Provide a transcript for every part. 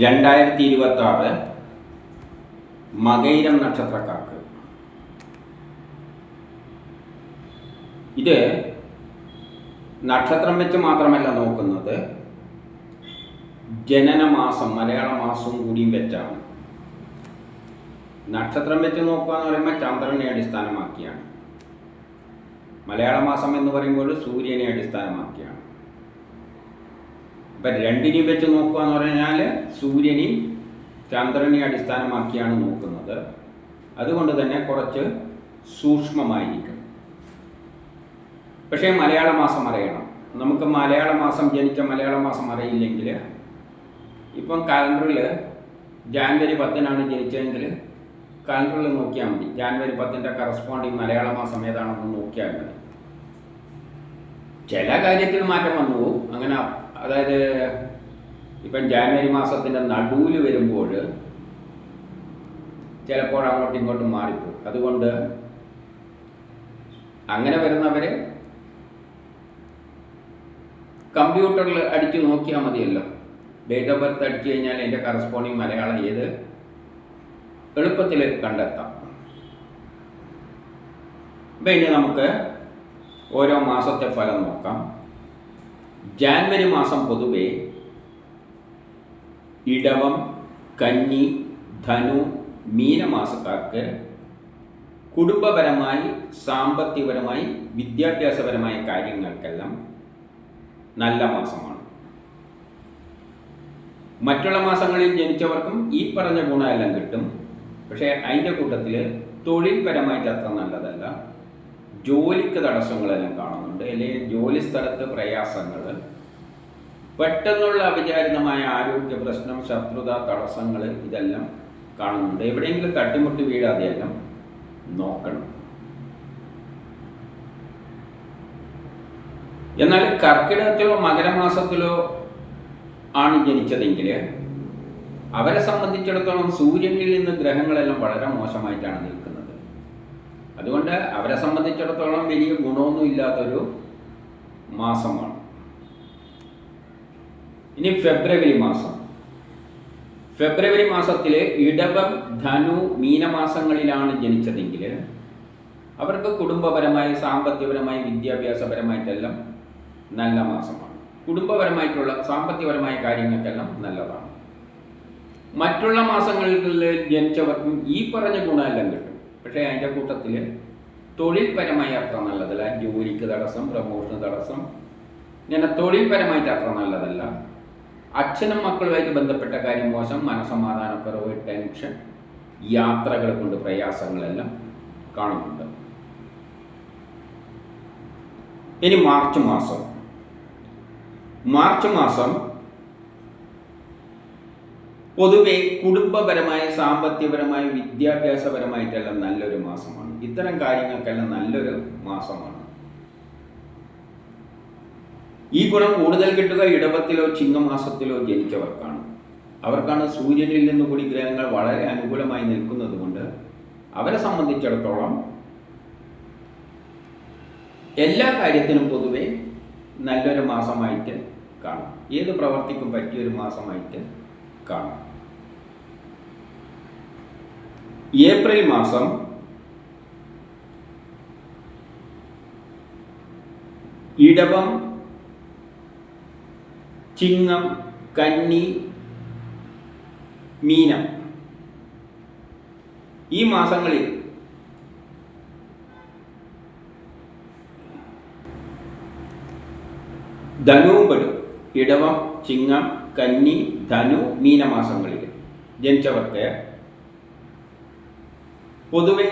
രണ്ടായിരത്തി ഇരുപത്തി ആറ് മകൈരം നക്ഷത്രക്കാർക്ക്. ഇത് നക്ഷത്രം വെച്ച് മാത്രമല്ല നോക്കുന്നത് ജനനമാസം മലയാള മാസവും കൂടിയും വെച്ചാണ്. നക്ഷത്രം വെച്ച് നോക്കുക എന്ന് പറയുമ്പോൾ ചന്ദ്രനെ അടിസ്ഥാനമാക്കിയാണ്. മലയാള മാസം എന്ന് പറയുമ്പോൾ സൂര്യനെ അടിസ്ഥാനമാക്കിയാണ്. ഇപ്പം രണ്ടിനെയും വെച്ച് നോക്കുക എന്ന് പറഞ്ഞാൽ സൂര്യനെയും ചന്ദ്രനെ അടിസ്ഥാനമാക്കിയാണ് നോക്കുന്നത്. അതുകൊണ്ട് തന്നെ കുറച്ച് സൂക്ഷ്മമായിരിക്കും. പക്ഷേ മലയാള മാസം അറിയണം. നമുക്ക് മലയാള മാസം ജനിച്ച മലയാള മാസം അറിയില്ലെങ്കിൽ ഇപ്പം കലണ്ടറിൽ ജാനുവരി പത്തിനാണ് ജനിച്ചതെങ്കിൽ കലണ്ടറിൽ നോക്കിയാൽ മതി. ജാനുവരി പത്തിന്റെ കറസ്പോണ്ടിങ് മലയാള മാസം ഏതാണെന്ന് നോക്കിയാൽ മതി. ചില കാര്യത്തിൽ മാറ്റം വന്നു അങ്ങനെ അതായത് ഇപ്പം ജാനുവരി മാസത്തിന്റെ നടുവിൽ വരുമ്പോൾ ചിലപ്പോൾ അങ്ങോട്ടും ഇങ്ങോട്ടും മാറിപ്പോകും. അതുകൊണ്ട് അങ്ങനെ വരുന്നവർ കമ്പ്യൂട്ടറിൽ അടിച്ചു നോക്കിയാൽ മതിയല്ലോ. ഡേറ്റ് ഓഫ് ബർത്ത് അടിച്ചു കഴിഞ്ഞാൽ എന്റെ കറസ്പോണ്ടിങ് മലയാളം ഏത് എളുപ്പത്തിൽ കണ്ടെത്താം. അപ്പം ഇനി നമുക്ക് ഓരോ മാസത്തെ ഫലം നോക്കാം. ജാൻവരി മാസം പൊതുവെ ഇടവം കന്നി ധനു മീനമാസക്കാർക്ക് കുടുംബപരമായി സാമ്പത്തികപരമായി വിദ്യാഭ്യാസപരമായ കാര്യങ്ങൾക്കെല്ലാം നല്ല മാസമാണ്. മറ്റുള്ള മാസങ്ങളിൽ ജനിച്ചവർക്കും ഈ പറഞ്ഞ ഗുണമെല്ലാം കിട്ടും. പക്ഷേ അതിന്റെ കൂട്ടത്തിൽ തൊഴിൽപരമായിട്ട് അത്ര നല്ലതല്ല. ജോലിക്ക് തടസ്സങ്ങളെല്ലാം കാണുന്നുണ്ട്. അല്ലെങ്കിൽ ജോലി സ്ഥലത്ത് പ്രയാസങ്ങൾ പെട്ടെന്നുള്ള അവിചാരിതമായ ആരോഗ്യ പ്രശ്നം ശത്രുത തടസ്സങ്ങൾ ഇതെല്ലാം കാണുന്നുണ്ട്. എവിടെയെങ്കിലും തട്ടിമുട്ടി വീഴാതെയെല്ലാം നോക്കണം. എന്നാൽ കർക്കിടകത്തിലോ മകരമാസത്തിലോ ആണ് ജനിച്ചതെങ്കിൽ അവരെ സംബന്ധിച്ചിടത്തോളം സൂര്യനിൽ നിന്ന് ഗ്രഹങ്ങളെല്ലാം വളരെ മോശമായിട്ടാണ് നിൽക്കുന്നത്. അതുകൊണ്ട് അവരെ സംബന്ധിച്ചിടത്തോളം വലിയ ഗുണമൊന്നും ഇല്ലാത്തൊരു മാസമാണ്. ഇനി ഫെബ്രുവരി മാസം. ഫെബ്രുവരി മാസത്തിൽ ഇടവം ധനു മീനമാസങ്ങളിലാണ് ജനിച്ചതെങ്കിൽ അവർക്ക് കുടുംബപരമായി സാമ്പത്തികപരമായി വിദ്യാഭ്യാസപരമായിട്ടെല്ലാം നല്ല മാസമാണ്. കുടുംബപരമായിട്ടുള്ള സാമ്പത്തികപരമായ കാര്യങ്ങൾക്കെല്ലാം നല്ലതാണ്. മറ്റുള്ള മാസങ്ങളിൽ ജനിച്ചവർക്കും ഈ പറഞ്ഞ ഗുണമെല്ലാം കിട്ടും. പക്ഷേ അതിന്റെ കൂട്ടത്തിൽ തൊഴിൽപരമായി അത്ര നല്ലതല്ല. ജോലിക്ക് തടസ്സം പ്രമോഷന് തടസ്സം. ഇങ്ങനെ തൊഴിൽപരമായിട്ട് അത്ര നല്ലതല്ല. അച്ഛനും മക്കളുമായിട്ട് ബന്ധപ്പെട്ട കാര്യം മോശം. മനസമാധാനക്കുറവ് ടെൻഷൻ യാത്രകൾ കൊണ്ട് പ്രയാസങ്ങളെല്ലാം കാണുന്നുണ്ട്. ഇനി മാർച്ച് മാസം. മാർച്ച് മാസം പൊതുവെ കുടുംബപരമായ സാമ്പത്തികപരമായ വിദ്യാഭ്യാസപരമായിട്ടെല്ലാം നല്ലൊരു മാസമാണ്. ഇത്തരം കാര്യങ്ങൾക്കെല്ലാം നല്ലൊരു മാസമാണ്. ഈ ഗുണം കൂടുതൽ കിട്ടുക ഇടവത്തിലോ ചിങ്ങമാസത്തിലോ ജനിച്ചവർക്കാണ്. അവർക്കാണ് സൂര്യനിൽ നിന്ന് കൂടി ഗ്രഹങ്ങൾ വളരെ അനുകൂലമായി നിൽക്കുന്നത് കൊണ്ട് അവരെ സംബന്ധിച്ചിടത്തോളം എല്ലാ കാര്യത്തിനും പൊതുവെ നല്ലൊരു മാസമായിട്ട് കാണാം. ഏത് പ്രവർത്തിക്കും പറ്റിയൊരു മാസമായിട്ട് കാണും. ഏപ്രിൽ മാസം ഇടവം ചിങ്ങം കന്നി മീനം. ഈ മാസങ്ങളിൽ ധനുവും പെടും. ഇടവം ചിങ്ങം കന്നി ധനു മീനമാസങ്ങളിൽ ജനിച്ചവർക്ക് പൊതുവെ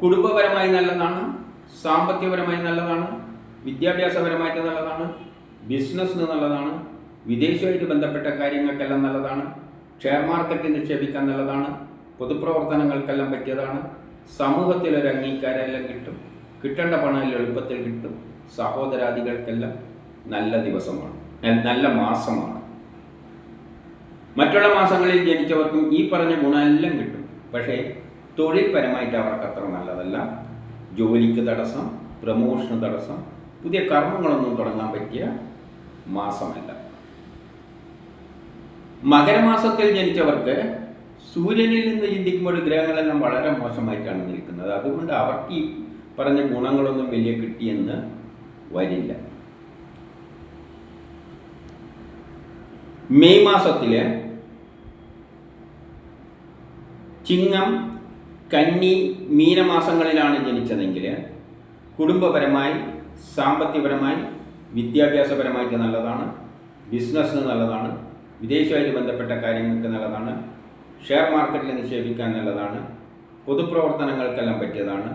കുടുംബപരമായി നല്ലതാണ് സാമ്പത്തികപരമായി നല്ലതാണ് വിദ്യാഭ്യാസപരമായിട്ട് നല്ലതാണ് ബിസിനസ്സിന് നല്ലതാണ് വിദേശമായിട്ട് ബന്ധപ്പെട്ട കാര്യങ്ങൾക്കെല്ലാം നല്ലതാണ് ഷെയർ മാർക്കറ്റിൽ നിക്ഷേപിക്കാൻ നല്ലതാണ് പൊതുപ്രവർത്തനങ്ങൾക്കെല്ലാം പറ്റിയതാണ് സമൂഹത്തിൽ ഒരു അംഗീകാരമെല്ലാം കിട്ടും കിട്ടേണ്ട പണം എളുപ്പത്തിൽ കിട്ടും സഹോദരാദികൾക്കെല്ലാം നല്ല ദിവസമാണ് നല്ല മാസമാണ്. മറ്റുള്ള മാസങ്ങളിൽ ജനിച്ചവർക്കും ഈ പറഞ്ഞ ഗുണമെല്ലാം കിട്ടും. പക്ഷേ തൊഴിൽപരമായിട്ട് അവർക്ക് അത്ര നല്ലതല്ല. ജോലിക്ക് തടസ്സം പ്രമോഷന് തടസ്സം പുതിയ കർമ്മങ്ങളൊന്നും തുടങ്ങാൻ പറ്റിയ മാസമല്ല. മകരമാസത്തിൽ ജനിച്ചവർക്ക് സൂര്യനിൽ നിന്ന് ചിന്തിക്കുമ്പോൾ ഗ്രഹങ്ങളെല്ലാം വളരെ മോശമായിട്ടാണ് നിൽക്കുന്നത്. അതുകൊണ്ട് അവർക്ക് ഈ പറഞ്ഞ ഗുണങ്ങളൊന്നും വലിയ കിട്ടിയെന്ന് വരില്ല. മെയ് മാസത്തിൽ ചിങ്ങം കന്നി മീനമാസങ്ങളിലാണ് ജനിച്ചതെങ്കിൽ കുടുംബപരമായി സാമ്പത്തികപരമായി വിദ്യാഭ്യാസപരമായിട്ട് നല്ലതാണ് ബിസിനസ്സിന് നല്ലതാണ് വിദേശമായിട്ട് ബന്ധപ്പെട്ട കാര്യങ്ങൾക്ക് നല്ലതാണ് ഷെയർ മാർക്കറ്റിൽ നിക്ഷേപിക്കാൻ നല്ലതാണ് പൊതുപ്രവർത്തനങ്ങൾക്കെല്ലാം പറ്റിയതാണ്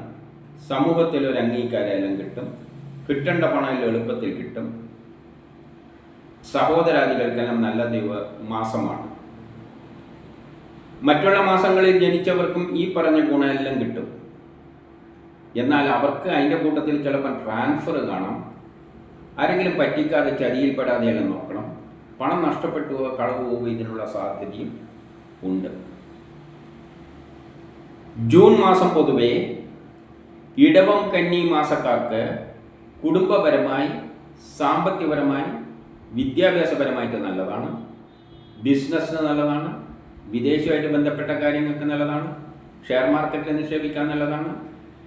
സമൂഹത്തിൽ ഒരു അംഗീകാരമെല്ലാം കിട്ടും കിട്ടേണ്ട പണം എളുപ്പത്തിൽ കിട്ടും സഹോദരാദികൾക്കെല്ലാം നല്ല ദിവ മാസമാണ് മറ്റുള്ള മാസങ്ങളിൽ ജനിച്ചവർക്കും ഈ പറഞ്ഞ ഗുണമെല്ലാം കിട്ടും. എന്നാൽ അവർക്ക് അതിന്റെ കൂട്ടത്തിൽ ചിലപ്പോൾ ട്രാൻസ്ഫർ കാണാം. ആരെങ്കിലും പറ്റിക്കാതെ ചതിയിൽപ്പെടാതെയെല്ലാം നോക്കണം. പണം നഷ്ടപ്പെട്ടു പോവുക കളവ് പോവുക ഇതിനുള്ള സാധ്യതയും ഉണ്ട്. ജൂൺ മാസം പൊതുവെ ഇടവം കന്നി മാസക്കാർക്ക് കുടുംബപരമായി സാമ്പത്തികപരമായി വിദ്യാഭ്യാസപരമായിട്ട് നല്ലതാണ്. ബിസിനസ്സിന് നല്ലതാണ്. വിദേശമായിട്ട് ബന്ധപ്പെട്ട കാര്യങ്ങൾക്ക് നല്ലതാണ്. ഷെയർ മാർക്കറ്റിൽ നിക്ഷേപിക്കാൻ നല്ലതാണ്.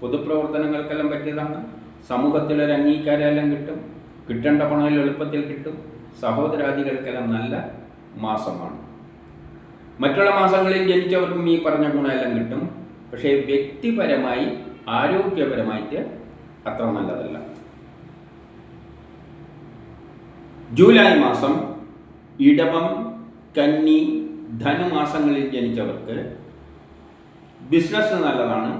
പൊതുപ്രവർത്തനങ്ങൾക്കെല്ലാം പറ്റിയതാണ്. സമൂഹത്തിലൊരു അംഗീകാരമെല്ലാം കിട്ടും. കിട്ടേണ്ട പണം എളുപ്പത്തിൽ കിട്ടും. സഹോദരാദികൾക്കെല്ലാം നല്ല മാസമാണ്. മറ്റുള്ള മാസങ്ങളിൽ ജനിച്ചവർക്കും ഈ പറഞ്ഞ ഗുണമെല്ലാം കിട്ടും. പക്ഷേ വ്യക്തിപരമായി ആരോഗ്യപരമായിട്ട് അത്ര നല്ലതല്ല. ജൂലൈ മാസം ഇടവം കന്നി ധനുമാസങ്ങളിൽ ജനിച്ചവർക്ക് ബിസിനസ് നല്ലതാണ്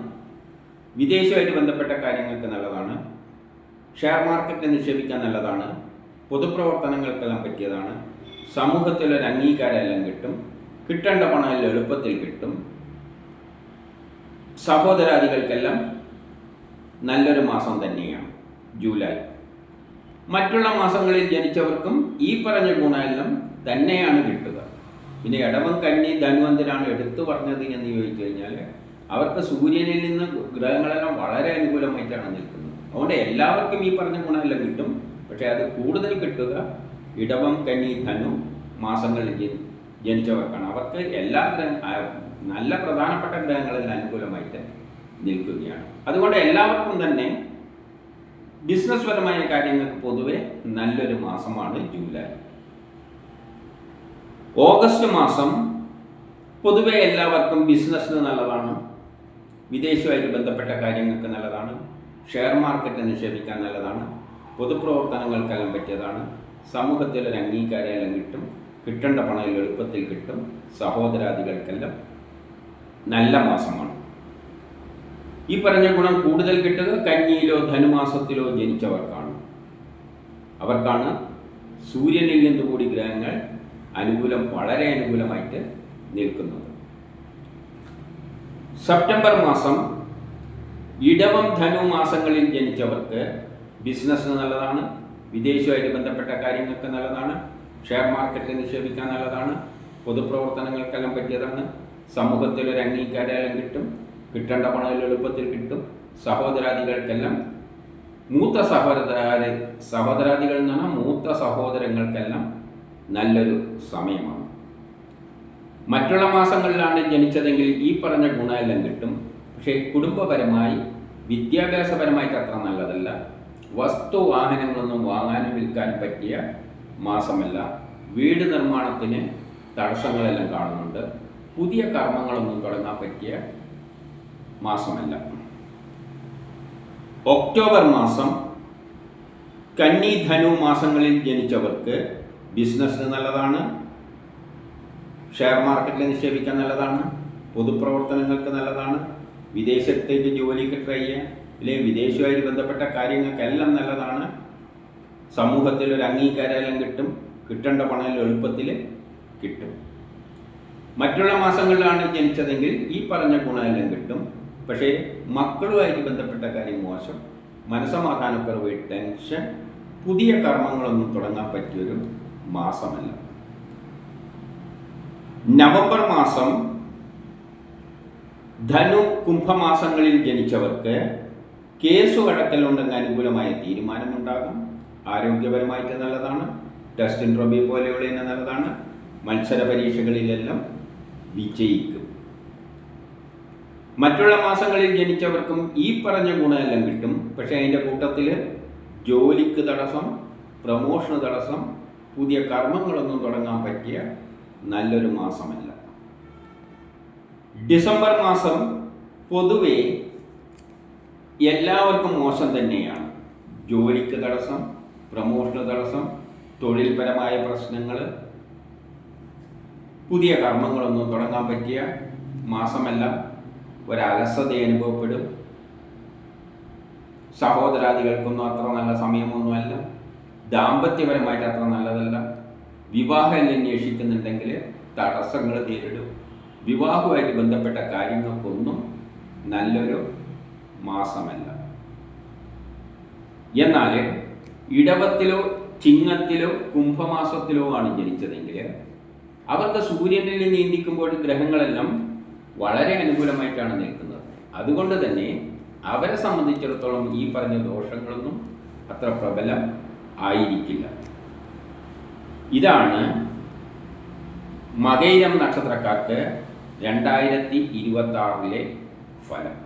വിദേശമായിട്ട് ബന്ധപ്പെട്ട കാര്യങ്ങൾക്ക് നല്ലതാണ് ഷെയർ മാർക്കറ്റ് നിക്ഷേപിക്കാൻ നല്ലതാണ് പൊതുപ്രവർത്തനങ്ങൾക്കെല്ലാം പറ്റിയതാണ് സമൂഹത്തിലൊരു അംഗീകാരമെല്ലാം കിട്ടും കിട്ടേണ്ട പണം എല്ലാം എളുപ്പത്തിൽ കിട്ടും. സഹോദരാദികൾക്കെല്ലാം നല്ലൊരു മാസം തന്നെയാണ് ജൂലൈ. മറ്റുള്ള മാസങ്ങളിൽ ജനിച്ചവർക്കും ഈ പറഞ്ഞ ഗുണമെല്ലാം തന്നെയാണ് കിട്ടുക പിന്നെ ഇടവം കന്നി ധനുവന്തരാണ് എടുത്തു പറഞ്ഞത് എന്ന് ചോദിച്ചു കഴിഞ്ഞാൽ അവർക്ക് സൂര്യനിൽ നിന്ന് ഗ്രഹങ്ങളെല്ലാം വളരെ അനുകൂലമായിട്ടാണ് നിൽക്കുന്നത്. അതുകൊണ്ട് എല്ലാവർക്കും ഈ പറഞ്ഞ ഗുണമെല്ലാം കിട്ടും. പക്ഷേ അത് കൂടുതൽ കിട്ടുക ഇടവം കന്നി ധനു മാസങ്ങളിൽ ജനി- ജനിച്ചവർക്കാണ്. അവർക്ക് എല്ലാ നല്ല പ്രധാനപ്പെട്ട ഗ്രഹങ്ങളെല്ലാം അനുകൂലമായിട്ട് നിൽക്കുകയാണ്. അതുകൊണ്ട് എല്ലാവർക്കും തന്നെ ബിസിനസ് പരമായ കാര്യങ്ങൾക്ക് പൊതുവെ നല്ലൊരു മാസമാണ് ജൂലൈ. ഓഗസ്റ്റ് മാസം പൊതുവെ എല്ലാവർക്കും ബിസിനസ്സിന് നല്ലതാണ്. വിദേശവുമായിട്ട് ബന്ധപ്പെട്ട കാര്യങ്ങൾക്ക് നല്ലതാണ്. ഷെയർ മാർക്കറ്റ് നിക്ഷേപിക്കാൻ നല്ലതാണ്. പൊതുപ്രവർത്തനങ്ങൾക്കെല്ലാം പറ്റിയതാണ്. സമൂഹത്തിൽ ഒരു അംഗീകാരമെല്ലാം കിട്ടും. കിട്ടേണ്ട പണം എളുപ്പത്തിൽ കിട്ടും. സഹോദരാദികൾക്കെല്ലാം നല്ല മാസമാണ്. ഈ പറഞ്ഞ ഗുണം കൂടുതൽ കിട്ടുക കന്നിയിലോ ധനുമാസത്തിലോ ജനിച്ചവർക്കാണ്. അവർക്കാണ് സൂര്യനിൽ നിന്ന് കൂടി ഗ്രഹങ്ങൾ അനുകൂലം വളരെ അനുകൂലമായിട്ട് നിൽക്കുന്നത് സെപ്റ്റംബർ മാസം ഇടവം ധനു മാസങ്ങളിൽ ജനിച്ചവർക്ക് ബിസിനസ് നല്ലതാണ് വിദേശവുമായിട്ട് ബന്ധപ്പെട്ട കാര്യങ്ങൾക്ക് നല്ലതാണ് ഷെയർ മാർക്കറ്റിൽ നിക്ഷേപിക്കാൻ നല്ലതാണ് പൊതുപ്രവർത്തനങ്ങൾക്കെല്ലാം പറ്റിയതാണ് സമൂഹത്തിൽ ഒരു അംഗീകാരമെല്ലാം കിട്ടും കിട്ടേണ്ട പണം എളുപ്പത്തിൽ കിട്ടും സഹോദരാദികൾക്കെല്ലാം മൂത്ത സഹോദര സഹോദരാദികൾ എന്ന് പറഞ്ഞാൽ മൂത്ത സഹോദരങ്ങൾക്കെല്ലാം നല്ലൊരു സമയമാണ്. മറ്റുള്ള മാസങ്ങളിലാണ് ജനിച്ചതെങ്കിൽ ഈ പറഞ്ഞ ഗുണമെല്ലാം കിട്ടും. പക്ഷേ കുടുംബപരമായി വിദ്യാഭ്യാസപരമായിട്ട് അത്ര നല്ലതല്ല. വസ്തു വാഹനങ്ങളൊന്നും വാങ്ങാനും വിൽക്കാനും പറ്റിയ മാസമല്ല. വീട് നിർമ്മാണത്തിന് തടസ്സങ്ങളെല്ലാം കാണുന്നുണ്ട്. പുതിയ കർമ്മങ്ങളൊന്നും തുടങ്ങാൻ പറ്റിയ മാസമല്ല. ഒക്ടോബർ മാസം കന്നി ധനു മാസങ്ങളിൽ ജനിച്ചവർക്ക് ബിസിനസ്സിന് നല്ലതാണ്. ഷെയർ മാർക്കറ്റിൽ നിക്ഷേപിക്കാൻ നല്ലതാണ്. പൊതുപ്രവർത്തനങ്ങൾക്ക് നല്ലതാണ്. വിദേശത്തേക്ക് ജോലിക്ക് ട്രൈ ചെയ്യാൻ അല്ലെങ്കിൽ വിദേശവുമായി ബന്ധപ്പെട്ട കാര്യങ്ങൾക്കെല്ലാം നല്ലതാണ്. സമൂഹത്തിൽ ഒരു അംഗീകാരമെല്ലാം കിട്ടും. കിട്ടേണ്ട പണം എളുപ്പത്തിൽ കിട്ടും. മറ്റുള്ള മാസങ്ങളിലാണ് ജനിച്ചതെങ്കിൽ ഈ പറഞ്ഞ ഗുണമെല്ലാം കിട്ടും. പക്ഷേ മക്കളുമായിട്ട് ബന്ധപ്പെട്ട കാര്യം മോശം. മനസ്സമാധാനക്കുറവ് ടെൻഷൻ പുതിയ കർമ്മങ്ങളൊന്നും തുടങ്ങാൻ പറ്റിയൊരു മാസമല്ല. നവംബർ മാസം ധനു കുംഭമാസങ്ങളിൽ ജനിച്ചവർക്ക് കേസ് കടക്കലുണ്ടെന്ന് അനുകൂലമായ തീരുമാനമുണ്ടാകും. ആരോഗ്യപരമായിട്ട് നല്ലതാണ്. ടെസ്റ്റിൻ ട്രോബി പോലെയുള്ള തന്നെ നല്ലതാണ്. മത്സര പരീക്ഷകളിലെല്ലാം വിജയിക്കും. മറ്റുള്ള മാസങ്ങളിൽ ജനിച്ചവർക്കും ഈ പറഞ്ഞ ഗുണമെല്ലാം കിട്ടും. പക്ഷേ അതിന്റെ കൂട്ടത്തിൽ ജോലിക്ക് തടസ്സം പ്രമോഷന് തടസ്സം പുതിയ കർമ്മങ്ങളൊന്നും തുടങ്ങാൻ പറ്റിയ നല്ലൊരു മാസമല്ല. ഡിസംബർ മാസം പൊതുവെ എല്ലാവർക്കും മോശം തന്നെയാണ്. ജോലിക്ക് തടസ്സം പ്രമോഷന് തടസ്സം തൊഴിൽപരമായ പ്രശ്നങ്ങൾ പുതിയ കർമ്മങ്ങളൊന്നും തുടങ്ങാൻ പറ്റിയ മാസമല്ല. ഒരലസത അനുഭവപ്പെടും. സഹോദരാദികൾക്കൊന്നും അത്ര നല്ല സമയമൊന്നുമല്ല. ദാമ്പത്യപരമായിട്ട് അത്ര നല്ലതല്ല. വിവാഹം അന്വേഷിക്കുന്നുണ്ടെങ്കിൽ തടസ്സങ്ങൾ നേരിടും. വിവാഹവുമായിട്ട് ബന്ധപ്പെട്ട കാര്യങ്ങൾക്കൊന്നും നല്ലൊരു മാസമല്ല. എന്നാൽ ഇടവത്തിലോ ചിങ്ങത്തിലോ കുംഭമാസത്തിലോ ആണ് ജനിച്ചതെങ്കിൽ അവർക്ക് സൂര്യനിൽ നിയന്ത്രിക്കുമ്പോൾ ഗ്രഹങ്ങളെല്ലാം വളരെ അനുകൂലമായിട്ടാണ് നിൽക്കുന്നത്. അതുകൊണ്ട് തന്നെ അവരെ സംബന്ധിച്ചിടത്തോളം ഈ പറഞ്ഞ ദോഷങ്ങളൊന്നും അത്ര പ്രബലം ആയിരിക്കില്ല. ഇതാണ് മകൈരം നക്ഷത്രക്കാർക്ക് രണ്ടായിരത്തി ഇരുപത്തി ആറിലെ ഫലം.